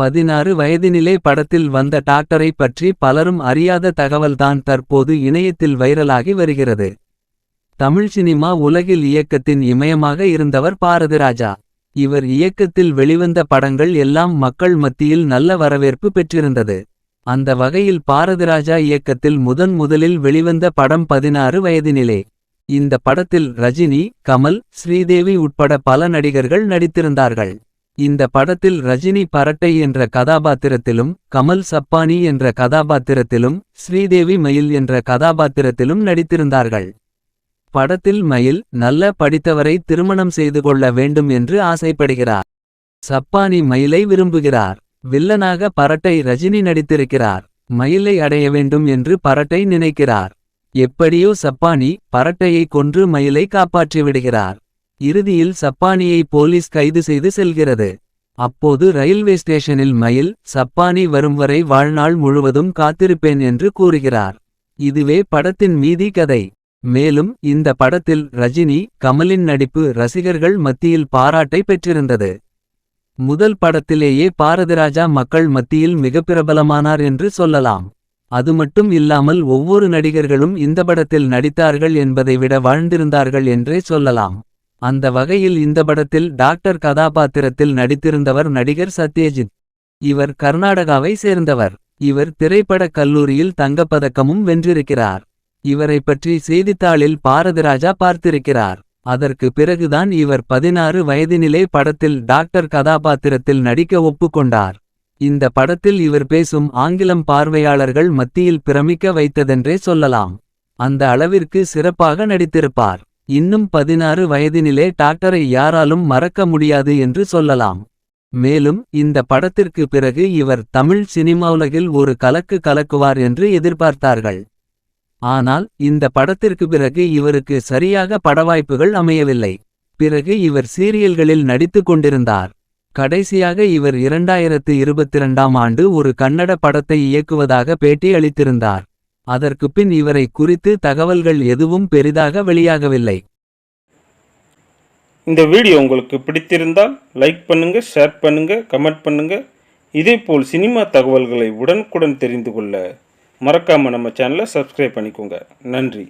பதினாறு வயதினிலே படத்தில் வந்த டாக்டரை பற்றி பலரும் அறியாத தகவல்தான் தற்போது இணையத்தில் வைரலாகி வருகிறது. தமிழ் சினிமா உலகில் இயக்கத்தின் இமயமாக இருந்தவர் பாரதிராஜா. இவர் இயக்கத்தில் வெளிவந்த படங்கள் எல்லாம் மக்கள் மத்தியில் நல்ல வரவேற்பு பெற்றிருந்தது. அந்த வகையில் பாரதிராஜா இயக்கத்தில் முதன் முதலில் வெளிவந்த படம் பதினாறு வயதினிலே. இந்த படத்தில் ரஜினி கமல் ஸ்ரீதேவி உட்பட பல நடிகர்கள் நடித்திருந்தார்கள். இந்த படத்தில் ரஜினி பரட்டை என்ற கதாபாத்திரத்திலும் கமல் சப்பானி என்ற கதாபாத்திரத்திலும் ஸ்ரீதேவி மயில் என்ற கதாபாத்திரத்திலும் நடித்திருந்தார்கள். படத்தில் மயில் நல்ல படித்தவரை திருமணம் செய்து கொள்ள வேண்டும் என்று ஆசைப்படுகிறார். சப்பானி மயிலை விரும்புகிறார். வில்லனாக பரட்டை ரஜினி நடித்திருக்கிறார். மயிலை அடைய வேண்டும் என்று பரட்டை நினைக்கிறார். எப்படியோ சப்பானி பரட்டையை கொன்று மயிலை காப்பாற்றிவிடுகிறார். இறுதியில் சப்பானியை போலீஸ் கைது செய்து செல்கிறது. அப்போது ரயில்வே ஸ்டேஷனில் மயில் சப்பானி வரும் வரை வாழ்நாள் முழுவதும் காத்திருப்பேன் என்று கூறுகிறார். இதுவே படத்தின் மீதி கதை. மேலும் இந்த படத்தில் ரஜினி கமலின் நடிப்பு ரசிகர்கள் மத்தியில் பாராட்டை பெற்றிருந்தது. முதல் படத்திலேயே பாரதிராஜா மக்கள் மத்தியில் மிக பிரபலமானார் என்று சொல்லலாம். அது மட்டும் இல்லாமல் ஒவ்வொரு நடிகர்களும் இந்த படத்தில் நடித்தார்கள் என்பதை விட வாழ்ந்திருந்தார்கள் என்றே சொல்லலாம். அந்த வகையில் இந்த படத்தில் டாக்டர் கதாபாத்திரத்தில் நடித்திருந்தவர் நடிகர் சத்யஜித். இவர் கர்நாடகாவை சேர்ந்தவர். இவர் திரைப்படக் கல்லூரியில் தங்கப்பதக்கமும் வென்றிருக்கிறார். இவரை பற்றி செய்தித்தாளில் பாரதிராஜா பார்த்திருக்கிறார். அதற்கு பிறகுதான் இவர் பதினாறு வயதினிலே படத்தில் டாக்டர் கதாபாத்திரத்தில் நடிக்க ஒப்புக்கொண்டார். இந்த படத்தில் இவர் பேசும் ஆங்கிலம் பார்வையாளர்கள் மத்தியில் பிரமிக்க வைத்ததென்றே சொல்லலாம். அந்த அளவிற்கு சிறப்பாக நடித்திருப்பார். இன்னும் பதினாறு வயதினிலே டாக்டரை யாராலும் மறக்க முடியாது என்று சொல்லலாம். மேலும் இந்த படத்திற்கு பிறகு இவர் தமிழ் சினிமாவுலகில் ஒரு கலக்கு கலக்குவார் என்று எதிர்பார்த்தார்கள். ஆனால் இந்த படத்திற்கு பிறகு இவருக்கு சரியாக படவாய்ப்புகள் அமையவில்லை. பிறகு இவர் சீரியல்களில் நடித்துக் கொண்டிருந்தார். கடைசியாக இவர் 2022ஆம் ஆண்டு ஒரு கன்னட படத்தை இயக்குவதாக பேட்டி அளித்திருந்தார். அதற்கு பின் இவரை குறித்து தகவல்கள் எதுவும் பெரிதாக வெளியாகவில்லை. இந்த வீடியோ உங்களுக்கு பிடித்திருந்தால் லைக் பண்ணுங்க ஷேர் பண்ணுங்க கமெண்ட் பண்ணுங்க. இதேபோல் சினிமா தகவல்களை உடனுக்குடன் தெரிந்து கொள்ள மறக்காம நம்ம சேனலை சப்ஸ்கிரைப் பண்ணிக்கோங்க. நன்றி.